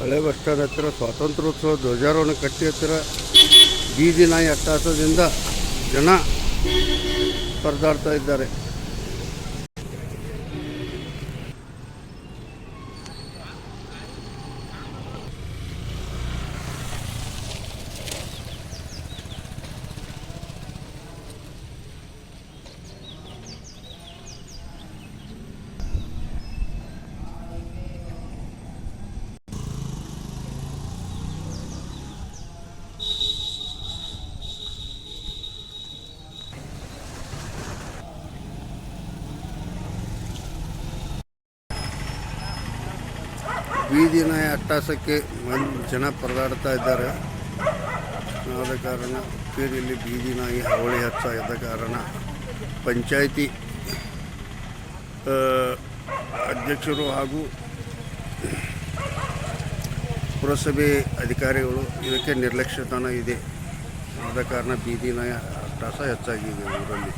ಹಳೆ bus stand ಹತ್ತಿರ ಸ್ವಾತಂತ್ರ್ಯೋತ್ಸವ ಧ್ವಜಾರೋಹಣ ಕಟ್ಟಿ ಹತ್ತಿರ ಬೀದಿ ನಾಯಿ ಅಟ್ಟಾಸದಿಂದ ಜನ ಪರದಾಡ್ತಾ ಇದ್ದಾರೆ. ಬೀದಿ ನಾಯಿ ಅಟ್ಟಾಸಕ್ಕೆ ಒಂದು ಜನ ಪರದಾಡ್ತಾ ಇದ್ದಾರೆ. ಆದ ಕಾರಣ ಇಲ್ಲಿ ಬೀದಿ ನಾಯಿ ಹಾವಳಿ ಹೆಚ್ಚಾಗಿದ್ದ ಕಾರಣ ಪಂಚಾಯಿತಿ ಅಧ್ಯಕ್ಷರು ಹಾಗೂ ಪುರಸಭೆ ಅಧಿಕಾರಿಗಳು ಇದಕ್ಕೆ ನಿರ್ಲಕ್ಷ್ಯತನ ಇದೆ. ಆದ ಕಾರಣ ಬೀದಿ ಅಟ್ಟಾಸ ಹೆಚ್ಚಾಗಿದೆ ಊರಲ್ಲಿ.